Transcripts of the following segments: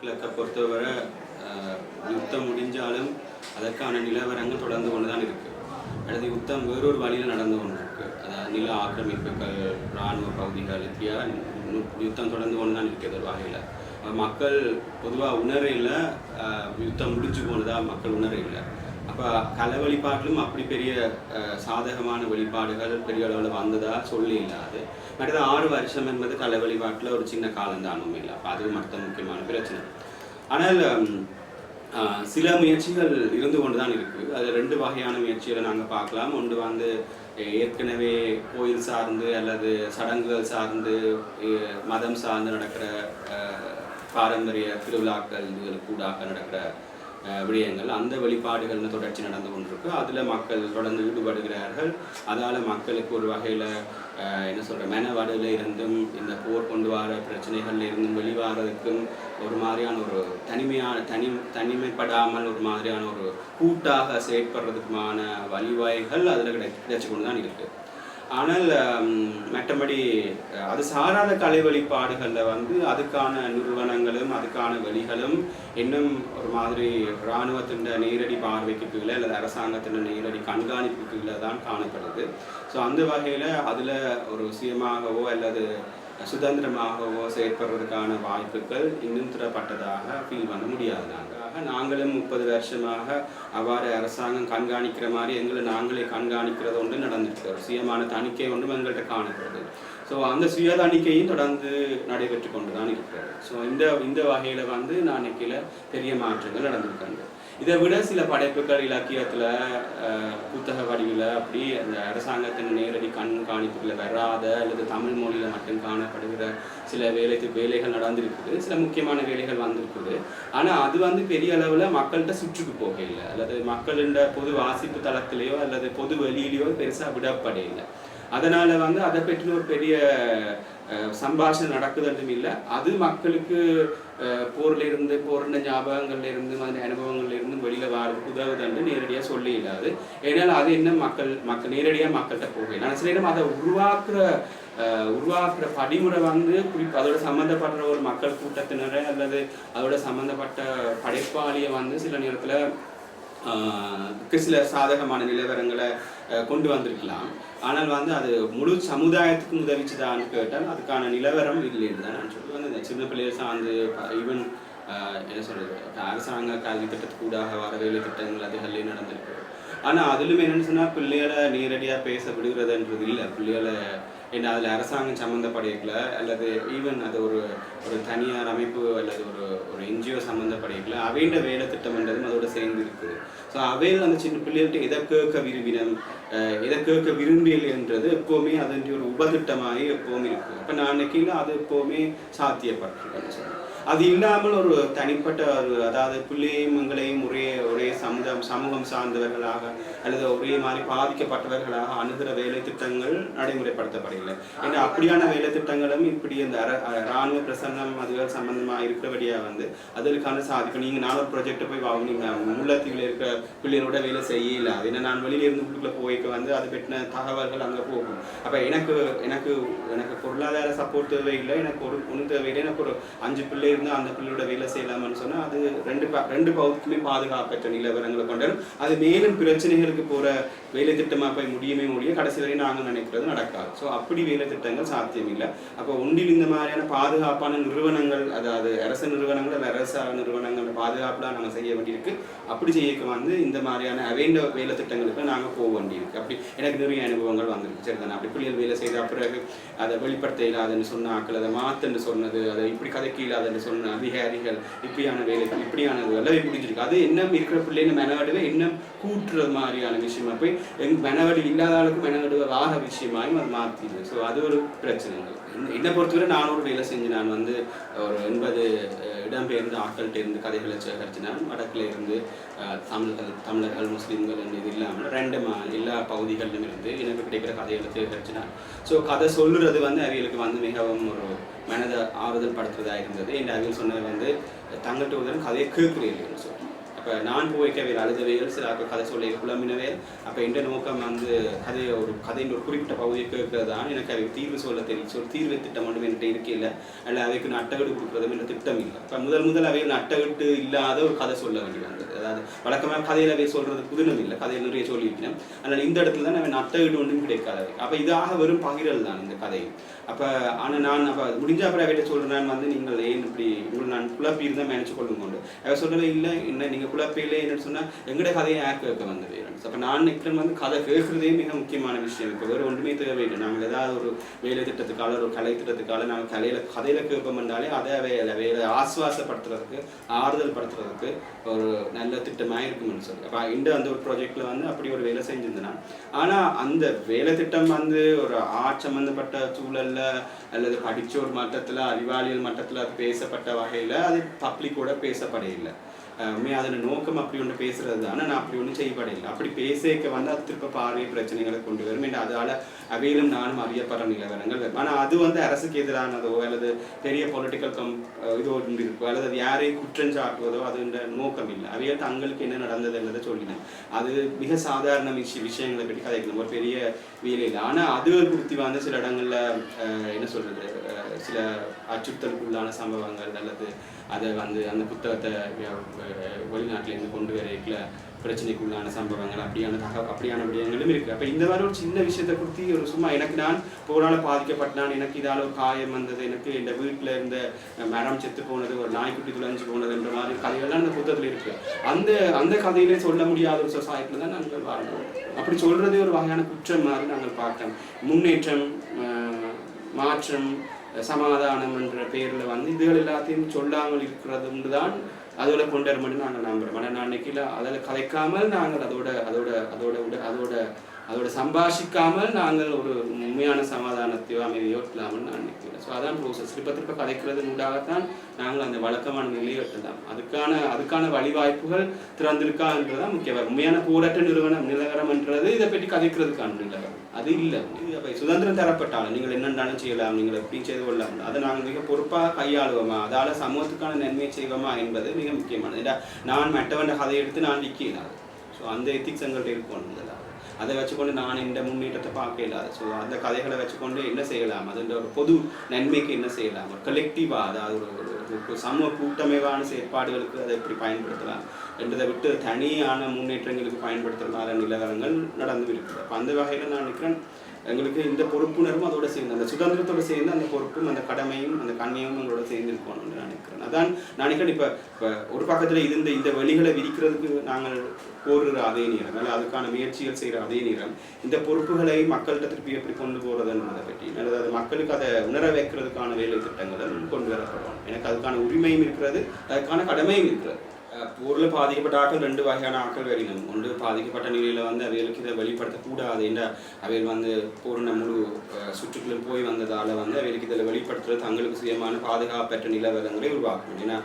கிழக்கை பொறுத்தவரை யுத்தம் முடிஞ்சாலும் அதற்கான நிலவரங்கள் தொடர்ந்து கொண்டு தான் இருக்குது அடுத்து யுத்தம் வேறொரு வழியில் நடந்து கொண்டு இருக்குது அதாவது நில ஆக்கிரமிப்புகள் இராணுவ பகுதிகள் இப்படியா யுத்தம் தொடர்ந்து கொண்டு தான் இருக்குது ஒரு வகையில் மக்கள் பொதுவாக உணரையில் இல்லை யுத்தம் முடிஞ்சு போனதாக மக்கள் உணர இல்லை. அப்போ கலை வழிபாட்டிலும் அப்படி பெரிய சாதகமான வெளிப்பாடுகள் பெரிய அளவில் வந்ததா சொல்லி இல்லாது மற்றது ஆறு வருஷம் என்பது கலை வழிபாட்டில் ஒரு சின்ன காலம்தான் உண்மையில். அப்போ அது மற்ற முக்கியமான பிரச்சனை. ஆனால் சில முயற்சிகள் இருந்து கொண்டு தான் இருக்குது அது ரெண்டு வகையான முயற்சிகளை நாங்கள் பார்க்கலாம். ஒன்று வந்து ஏற்கனவே கோயில் சார்ந்து அல்லது சடங்குகள் சார்ந்து மதம் சார்ந்து நடக்கிற பாரம்பரிய திருவிழாக்கள் இதுகளுக்கு கூடாக நடக்கிற விடயங்கள் அந்த வெளிப்பாடுகள்னு தொடர்ச்சி நடந்து கொண்டிருக்கு. அதில் மக்கள் தொடர்ந்து ஈடுபடுகிறார்கள். அதால் மக்களுக்கு ஒரு வகையில் என்ன சொல்கிற மெனவடுல இருந்தும் இந்த போர் கொண்டு வர பிரச்சனைகள்ல இருந்தும் வெளிவாரதுக்கும் ஒரு மாதிரியான ஒரு தனிமையான தனி தனிமைப்படாமல் ஒரு மாதிரியான ஒரு கூட்டாக செயற்படுறதுக்குமான வழிவகைகள் அதில் கிடை கிடைச்சி கொண்டு தான் இருக்குது ஆனால் மற்றபடி அது சாராத கலை வெளிப்பாடுகளில் வந்து அதுக்கான நிறுவனங்களும் அதுக்கான வழிகளும் இன்னும் ஒரு மாதிரி இராணுவத்தின் நேரடி பார்வைக்கு கீழே அல்லது அரசாங்கத்தின் நேரடி கண்காணிப்பு கீழே தான் காணப்படுது. ஸோ அந்த வகையில் அதில் ஒரு சுயமாகவோ அல்லது சுதந்திரமாகவோ செயற்படுறதுக்கான வாய்ப்புகள் இன்னும் திறப்பட்டதாக ஃபீல் பண்ண முடியாது நாங்கள். நாங்களும் முப்பது வருஷமாக அவ்வாறு அரசாங்கம் கண்காணிக்கிற மாதிரி எங்களை நாங்களே கண்காணிக்கிறது ஒன்று நடந்துட்டு ஒரு சுயமான தணிக்கை ஒன்றும் எங்கள்கிட்ட காணப்படுது ஸோ அந்த சுய தணிக்கையும் தொடர்ந்து நடைபெற்று கொண்டு தான் இருக்கிறது. ஸோ இந்த இந்த வகையில் வந்து நான் நினைக்கல பெரிய மாற்றங்கள் நடந்திருக்காங்க. இதை விட சில படைப்புகள் இலக்கியத்தில் புத்தக வடிவில் அப்படி அந்த அரசாங்கத்தின் நேரடி கண்காணிப்புகளில் வராத அல்லது தமிழ் மொழியில் மட்டும் காணப்படுகிற சில வேலை வேலைகள் நடந்திருக்குது. சில முக்கியமான வேலைகள் வந்திருக்குது. ஆனால் அது வந்து பெரிய அளவில் மக்கள்கிட்ட சுற்றுக்கு போகையில்லை அல்லது மக்களின் பொது வாசிப்பு தளத்திலேயோ அல்லது பொது வெளியிலேயோ பெருசாக விடப்படையில்லை அதனால் வந்து அதை பற்றின ஒரு பெரிய சம்பாஷணம் சம்பாஷணை நடக்குதுன்றும் இல்லை. அது மக்களுக்கு போர்லேருந்து போர்ல இருந்து போரின ஞாபகங்கள்ல இருந்து மாதிரி அனுபவங்கள்ல இருந்து வெளியில வாரதுக்கு உதவுதுன்னு நேரடியாக சொல்லி இல்லாது ஏன்னால் அது என்ன மக்கள் மக்கள் நேரடியாக மக்கள்கிட்ட போகல ஆனால் சில நேரம் அதை உருவாக்குற உருவாக்குற படிமுறை வந்து குறிப்பு அதோட சம்மந்தப்படுற ஒரு மக்கள் கூட்டத்தினரை அல்லது அதோட சம்மந்தப்பட்ட படைப்பாளியை வந்து சில நேரத்தில் சில சாதகமான நிலவரங்களை கொண்டு வந்திருக்கலாம். ஆனால் வந்து அது முழு சமுதாயத்துக்கும் உதவிச்சுதான்னு கேட்டால் அதுக்கான நிலவரம் இல்லைன்னு தான் நான் சொல்லுவேன் இந்த சின்ன பிள்ளைகள் சார்ந்து ஈவன் என்ன சொல்றது அரசாங்க கல்வி திட்டத்துக்கு கூடாக வர வேலை திட்டங்கள் அதுகள்லேயும் நடந்திருக்கு. ஆனால் அதிலும் என்னன்னு சொன்னால் பிள்ளைகளை நேரடியாக பேச விடுகிறதுன்றது இல்லை. பிள்ளைகளை என்ன அதில் அரசாங்கம் சம்மந்தப்படையக்கல அல்லது ஈவன் அது ஒரு ஒரு தனியார் அமைப்பு அல்லது ஒரு ஒரு என்ஜிஓ சம்மந்தப்படையில அவைண்ட வேலை திட்டம்ன்றதும் அதோட சேர்ந்து இருக்குது. ஸோ அவையில் அந்த சின்ன பிள்ளைகள்கிட்ட எதை கேட்க விரும்பினம் எதை கேட்க விரும்பியல்ன்றது எப்போவுமே அதன் ஒரு உபதிட்டமாகி எப்போவுமே இருக்குது. இப்போ நான் நினைக்கையில் அது எப்போவுமே சாத்தியப்பட்டிருக்கேன்னு சொல்லுவேன் அது இல்லாமல் ஒரு தனிப்பட்ட ஒரு அதாவது பிள்ளையும் ஒரே ஒரே சமுதாயம் சமூகம் சார்ந்தவர்களாக அல்லது ஒரே மாதிரி பாதிக்கப்பட்டவர்களாக அணுகிற வேலை திட்டங்கள் நடைமுறைப்படுத்தப்படவில்லை. ஏன்னா அப்படியான வேலை திட்டங்களும் இப்படி இந்த அர ராணுவ பிரசன்னம் அதுகள் சம்பந்தமாக இருக்கிறபடியாக வந்து அதற்கான சாதிப்பு நீங்கள் நான் ஒரு ப்ராஜெக்ட் போய் வாங்கினீங்க முல்லைத்தீவில் இருக்கிற பிள்ளைகளோட வேலை செய்யல அது என்ன நான் வெளியில இருந்து உள்ளுக்குள்ள போய்க்க வந்து அது பெற்ற தகவல்கள் அங்கே போகும். அப்போ எனக்கு எனக்கு எனக்கு பொருளாதார சப்போர்ட் தேவையில்லை எனக்கு ஒரு ஒன்றும் தேவையில்லை எனக்கு ஒரு அஞ்சு பிள்ளை இருந்தால் அந்த பிள்ளையோட வேலை செய்யலாம்னு சொன்னால் அது ரெண்டு ப- ரெண்டு பகுதிக்குமே பாதுகாப்பற்ற நிலவரங்களை கொண்டு அது மேலும் பிரச்சனைகளுக்கு போகிற வேலை திட்டமாக போய் முடியுமே முடிய கடைசி வரை நாங்கள் நினைக்கிறது நடக்காது. ஸோ அப்படி வேலை திட்டங்கள் சாத்தியம் இல்லை அப்போ ஒன்றில் இந்த மாதிரியான பாதுகாப்பான நிறுவனங்கள் அதாவது அரசு நிறுவனங்கள் அல்லது அரசு நிறுவனங்கள் பாதுகாப்புலாம் நாங்கள் செய்ய வேண்டியிருக்கு. அப்படி செய்யக்க வந்து இந்த மாதிரியான அவேண்ட வேலை திட்டங்களுக்கு நாங்கள் போக வேண்டியிருக்கு. அப்படி எனக்கு நிறைய அனுபவங்கள் வந்திருக்கு. சரிதானே அப்படி பிள்ளைகள் வேலை செய்த பிறகு அதை வெளிப்படுத்த இல்லாதுன்னு சொன்னாக்கள் அதை மாத்துன்னு சொன்னது அதை இப்படி கதைக்கு இல்லாதுன்னு சொன்ன அதிகாரிகள் இப்படியான வேலை இப்படியானது எல்லாமே முடிஞ்சிருக்கு அது என்ன இருக்கிற பிள்ளைங்க மெனவடுவே இன்னும் கூட்டுறது மாதிரியான விஷயமா. போய் எங்க மெனவடு இல்லாத ஆளுக்கும் மெனவடு ஆக விஷயமாயும் அது மாற்றிடுது ஸோ அது ஒரு பிரச்சனைகள் என்னை பொறுத்தவரை நான் ஒரு வேலை செஞ்சு நான் வந்து ஒரு எண்பது இடம்பெயர்ந்து ஆட்கள்கிட்ட இருந்து கதைகளை சேகரிச்சு வடக்கில் இருந்து தமிழர்கள் தமிழர்கள் முஸ்லீம்கள் இது இல்லாமல் ரெண்டு மா எல்லா பகுதிகளிலும் இருந்து எனக்கு கிடைக்கிற கதைகளை சேகரிச்சு ஸோ கதை சொல்லுறது வந்து அவர்களுக்கு வந்து மிகவும் ஒரு மனதை ஆறுதல் படுத்துவதாக இருந்தது. என் அவியல் சொன்னது வந்து தங்கள்கிட்ட உதவி கதையை கேட்குறீர்கள் சொல்லி. அப்போ நான் போய்க்கவே அழுதவைகள் சில அப்போ கதை சொல்ல குழம்பினவே அப்போ எந்த நோக்கம் வந்து கதையை ஒரு கதையின் ஒரு குறிப்பிட்ட பகுதியை கேட்கறது தான் எனக்கு அவை தீர்வு சொல்ல தெரியும். சொல் தீர்வு திட்டம் மட்டும் என்கிட்ட இருக்கையில் அல்ல அவைக்கு நான் அட்டகடு கொடுக்குறதும் என்ற திட்டம் இல்லை. இப்போ முதல் முதல் அவையில் அட்டகட்டு இல்லாத ஒரு கதை சொல்ல வேண்டி வந்தது. அதாவது வழக்கமாக கதையில் அவை சொல்கிறது புதினம் இல்லை. கதையில் நிறைய சொல்லியிருக்கிறேன். அதனால் இந்த இடத்துல தான் அவன் அட்டகடு ஒன்றும் கிடைக்காதவை அப்போ இதாக வெறும் பகிரல் தான் இந்த கதை. அப்போ ஆனால் நான் அப்போ முடிஞ்ச அப்புறம் அவைகிட்ட சொல்கிறேன் வந்து நீங்கள் ஏன் இப்படி உங்களை நான் குழப்பி இருந்தால் நினச்சி கொள்ளுங்க கொண்டு அவ சொல்லவே இல்லை என்ன நீங்கள் குழப்பையிலே என்னன்னு சொன்னால் எங்கட கதையை யார் கேட்க வந்தது? அப்போ நான் நிற்கிறேன் வந்து கதை கேட்குறதே மிக முக்கியமான விஷயம். இப்போ வேறு ஒன்றுமே தேவையில்லை. நாங்கள் ஏதாவது ஒரு வேலை திட்டத்துக்கால ஒரு கலை திட்டத்துக்கால நாங்கள் கலையில் கதையில் கேட்போம் என்றாலே அதை வேலை வேலை ஆசுவாசப்படுத்துறதுக்கு ஆறுதல் படுத்துறதுக்கு ஒரு நல்ல திட்டமாக இருக்கும்னு சொல்லி. அப்போ இந்த அந்த ஒரு ப்ராஜெக்டில் வந்து அப்படி ஒரு வேலை செஞ்சிருந்தேன் ஆனால் அந்த வேலை திட்டம் வந்து ஒரு ஆர்ட் சம்மந்தப்பட்ட சூழல்ல அல்லது படிச்ச ஒரு மட்டத்தில் அறிவாளியல் மட்டத்தில் அது பேசப்பட்ட வகையில் அது பப்ளிக்கோட பேசப்படையில்லை உண்மையாக அதில் நோக்கம் அப்படி ஒன்று பேசுறது தான் நான் அப்படி ஒன்றும் செய்யப்படையில்லை அப்படி பேசிக்க வந்து அது திருப்ப பார்வை பிரச்சனைகளை கொண்டு வரும். என்று அதால் அவையிலும் நானும் அறியப்படுற நிலவரங்கள் வரும். ஆனால் அது வந்து அரசுக்கு எதிரானதோ அல்லது பெரிய பொலிட்டிக்கல் கம் இது ஒன்று இருக்கோ அல்லது அது யாரை குற்றம் சாட்டுவதோ அதுன்ற நோக்கம் இல்லை. அவையில் தங்களுக்கு என்ன நடந்தது என்றதை சொல்லினேன் அது மிக சாதாரண விஷய விஷயங்களை பற்றி கதைக்கணும். ஒரு பெரிய வேலை இல்லை ஆனால் அது குறித்து வந்து சில இடங்களில் என்ன சொல்றது சில அச்சுறுத்தலுக்குள்ளான சம்பவங்கள் அல்லது அதை வந்து அந்த புத்தகத்தை வெளிநாட்டிலேருந்து கொண்டு வரைக்கல பிரச்சனைக்குள்ளான சம்பவங்கள் அப்படியான தக அப்படியான விடயங்களும் இருக்கு. அப்ப இந்த மாதிரி ஒரு சின்ன விஷயத்தை குறித்து ஒரு சும்மா எனக்கு நான் போனால் பாதிக்கப்பட்டான் எனக்கு இதால ஒரு காயம் வந்தது எனக்கு இந்த வீட்டுல இருந்த மரம் செத்து போனது ஒரு நாய்க்குட்டி துளைஞ்சு போனதுன்ற மாதிரி கதைகள்லாம் அந்த புத்தகத்தில் இருக்கு. அந்த அந்த கதையிலே சொல்ல முடியாத ஒரு சொசைட்டில தான் நாங்கள் வாழ்ந்தோம். அப்படி சொல்றதே ஒரு வகையான குற்றம் மாதிரி நாங்கள் பார்த்தோம். முன்னேற்றம் அஹ், மாற்றம் சமாதானம் என்ற பெயரில் வந்து இதுகள் எல்லாத்தையும் சொல்லாமல் இருக்கிறது தான் அதோட கொண்டு வர மட்டும் நாங்கள் நம்புறோம். ஆனால் நான் அன்னைக்கு அதில் கலைக்காமல் நாங்கள் அதோட அதோட அதோட அதோட அதோட சம்பாஷிக்காமல் நாங்கள் ஒரு உண்மையான சமாதானத்தையோ அமைதியோ இல்லாமல் நான் நினைக்கிறேன் ஸோ அதான் ப்ரோசஸ் திருப்ப திருப்ப கதைக்கிறது உண்டாகத்தான் நாங்கள் அந்த வழக்கமான நிலையை எட்டலாம். அதுக்கான அதுக்கான வழிவாய்ப்புகள் திறந்திருக்கான்றதான் முக்கியம். உண்மையான போராட்ட நிறுவனம் நிலவரம்ன்றது இதை பற்றி கதைக்கிறதுக்கான நிலவரம். அது இல்லை. இது சுதந்திரம் தரப்பட்டாலும் நீங்கள் என்னென்னாலும் செய்யலாம் நீங்கள் எப்படி செய்து கொள்ளலாம் அதை நாங்கள் மிக பொறுப்பாக கையாளுவோமா அதால் சமூகத்துக்கான நன்மையை செய்வோமா என்பது மிக முக்கியமானது. நான் மற்றவன் கதையை எடுத்து நான் நிற்கிறேன் ஸோ அந்த எத்திக்ஸ் எங்கள்கிட்ட இருக்கணும். அதை வச்சுக்கொண்டு நான் இந்த முன்னேற்றத்தை பார்க்க இல்லாது ஸோ அந்த கதைகளை வச்சுக்கொண்டு என்ன செய்யலாம்? அதுன்ற ஒரு பொது நன்மைக்கு என்ன செய்யலாம்? ஒரு கலெக்டிவாக அதாவது ஒரு ஒரு- சமூக கூட்டமைவான செயற்பாடுகளுக்கு அதை எப்படி பயன்படுத்தலாம்? என்றதை விட்டு தனியான முன்னேற்றங்களுக்கு பயன்படுத்துறதால நிலவரங்கள் நடந்து இருக்குது அப்போ அந்த வகையில் நான் நினைக்கிறேன் எங்களுக்கு இந்த பொறுப்புணர்வும் அதோட சேர்ந்து அந்த சுதந்திரத்தோட சேர்ந்து அந்த பொறுப்பும் அந்த கடமையும் அந்த கண்ணியமும் எங்களோட சேர்ந்து இருக்கணும்னு நான் நினைக்கிறேன். அதான் நான் நினைக்கிறேன் இப்போ இப்போ ஒரு பக்கத்தில் இருந்த இந்த இந்த வழிகளை விதிக்கிறதுக்கு நாங்கள் கோருகிற அதே நேரம் அல்ல அதுக்கான முயற்சிகள் செய்கிற அதே நேரம் இந்த பொறுப்புகளை மக்கள்கிட்ட திருப்பி எப்படி கொண்டு போகிறதுன்றதை பற்றி அல்லது அது மக்களுக்கு அதை உணர வைக்கிறதுக்கான வேலை திட்டங்களும் கொண்டு வரப்படும் எனக்கு அதுக்கான உரிமையும் இருக்கிறது அதுக்கான கடமையும் இருக்கிறது. அஹ் பாதிக்கப்பட்ட ஆட்கள் ரெண்டு வகையான ஆட்கள் வரையிலும் ஒன்று பாதிக்கப்பட்ட நிலையில் வந்து அவைகளுக்கு இதை வெளிப்படுத்தக்கூடாது என்ற அவைகள் வந்து பூர்ண முழு சுற்றுக்குள்ள போய் வந்ததால் வந்து அவைகளுக்கு இதில் வெளிப்படுத்துறது தங்களுக்கு சுயமான பாதுகாப்பற்ற நிலவரங்களை உருவாக்கும் ஏன்னா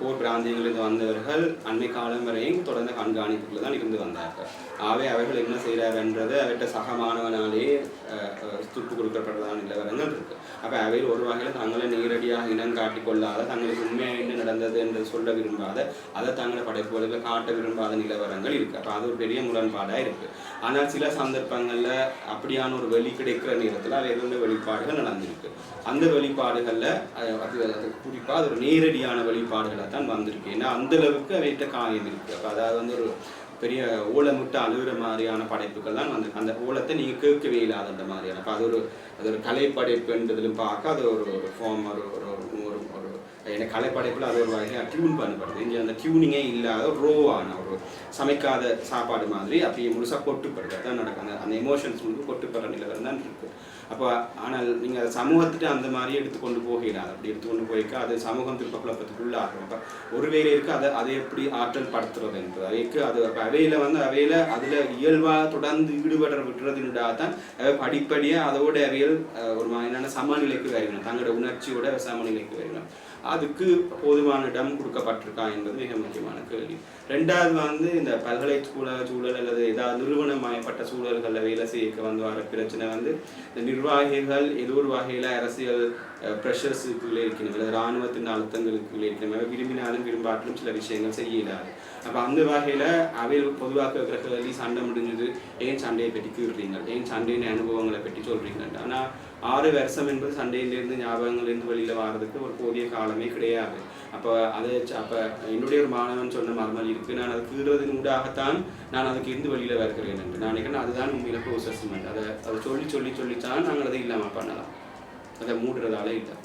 போர் பிராந்தியங்களில் வந்தவர்கள் அன்னை காலம் வரையும் தொடர்ந்த கண்காணிப்புக்குள்ள தான் இருந்து வந்தார்கள். ஆகவே அவர்கள் என்ன செய்கிறாருன்றது அவர்கிட்ட சக மாணவனாலே அஹ், துப்பு கொடுக்கப்படுறதான நிலவரங்கள் இருக்குது அப்போ அவையில் ஒரு வகையில் தங்களை நேரடியாக இனம் காட்டிக்கொள்ளாத தங்களுக்கு உண்மையாக என்ன நடந்தது என்று சொல்ல விரும்பாத அதை தங்களை படைப்புகளுக்கு காட்ட விரும்பாத நிலவரங்கள் இருக்கு. அப்போ அது ஒரு பெரிய முரண்பாடாக இருக்கு. ஆனால் சில சந்தர்ப்பங்களில் அப்படியான ஒரு வெளி கிடைக்கிற நேரத்தில் அவைகளுடைய வெளிப்பாடுகள் நடந்திருக்கு. அந்த வெளிப்பாடுகளில் அது அது குறிப்பாக அது ஒரு நேரடியான வெளிப்பாடுகளாக தான் வந்திருக்கு. ஏன்னா அந்த அளவுக்கு காயம் இருக்கு. அப்போ அதாவது வந்து ஒரு பெரிய ஓலமிட்டு அழுகிற மாதிரியான படைப்புகள் தான் வந்து அந்த ஓலத்தை நீங்கள் கேட்கவே இல்லாத மாதிரியான. அது ஒரு அது ஒரு கலைப்படைப்புன்றதுலும் பார்க்க அது ஒரு ஒரு ஃபார்ம் ஒரு ஒரு எனக்கு கலைப்படைப்பில் அது ஒரு வகையாக டியூன் பண்ணப்படுது இங்கே அந்த டியூனிங்கே இல்லாத ரோவான ஒரு சமைக்காத சாப்பாடு மாதிரி அப்படியே முழுசாக கொட்டுப்படுது. அதுதான் நடக்கும். அந்த அந்த எமோஷன்ஸ் முழு கொட்டுப்படுற நிலவரம் தான் இருக்குது அப்போ ஆனால் நீங்கள் அதை சமூகத்துட்டு அந்த மாதிரி எடுத்துக்கொண்டு போகிறார் அப்படி எடுத்துக்கொண்டு போயிருக்கா அது சமூகம் திருப்ப குழப்பத்துக்குள்ளாகும் அப்போ ஒரு வேலையிற்கு இருக்குது அதை அதை எப்படி ஆற்றல் படுத்துறது என்பது. அவைக்கு அது அப்போ அவையில் வந்து அவையில் அதில் இயல்பாக தொடர்ந்து ஈடுபட விட்டுறதுண்டாக தான் அவை படிப்படியாக அதோட அவையில் ஒரு மாதிரியான சமநிலைக்கு வரணும் தங்களோட உணர்ச்சியோட சமநிலைக்கு வரணும் அதுக்கு போதுமான இடம் கொடுக்கப்பட்டிருக்கா என்பது மிக முக்கியமான கேள்வி. ரெண்டாவது வந்து இந்த பல்கலைக்கழக சூழல் அல்லது ஏதாவது நிறுவனமயப்பட்ட சூழல்களில் வேலை செய்ய வந்து வர பிரச்சனை வந்து இந்த நிர்வாகிகள் ஏதோ ஒரு வகையில் அரசியல் ப்ரெஷர்ஸுக்குள்ளே இருக்கின்றன அல்லது இராணுவத்தின் அழுத்தங்களுக்குள்ளே இருக்கணும். விரும்பினாலும் விரும்பாட்டிலும் சில விஷயங்கள் செய்ய அப்போ அந்த வகையில் அவையில் பொதுவாக இருக்கிற கேள்வி சண்டை முடிஞ்சது. ஏன் சண்டையை பற்றி கூறுறீங்க? ஏன் சண்டையின் அனுபவங்களை பற்றி சொல்கிறீங்க ஆனால் ஆறு வருஷம் என்பது சண்டையிலேருந்து ஞாபகங்கள்லேருந்து வெளியில் வர்றதுக்கு ஒரு போதிய காலமே கிடையாது அப்போ அதை அப்போ என்னுடைய ஒரு மாணவன் சொன்ன மறுமல் இருக்குது நான் அதை கீறுறதின் ஊடாகத்தான் நான் அதுக்கு இருந்து வெளியில் வருகிறேன் என்று நான் நினைக்கிறேன் அதுதான் உண்மையில ப்ரோசஸ்மெண்ட் அதை அதை சொல்லி சொல்லி சொல்லித்தான் நாங்கள் அதை இல்லாமல் பண்ணலாம் அதை மூடுறதால இல்லை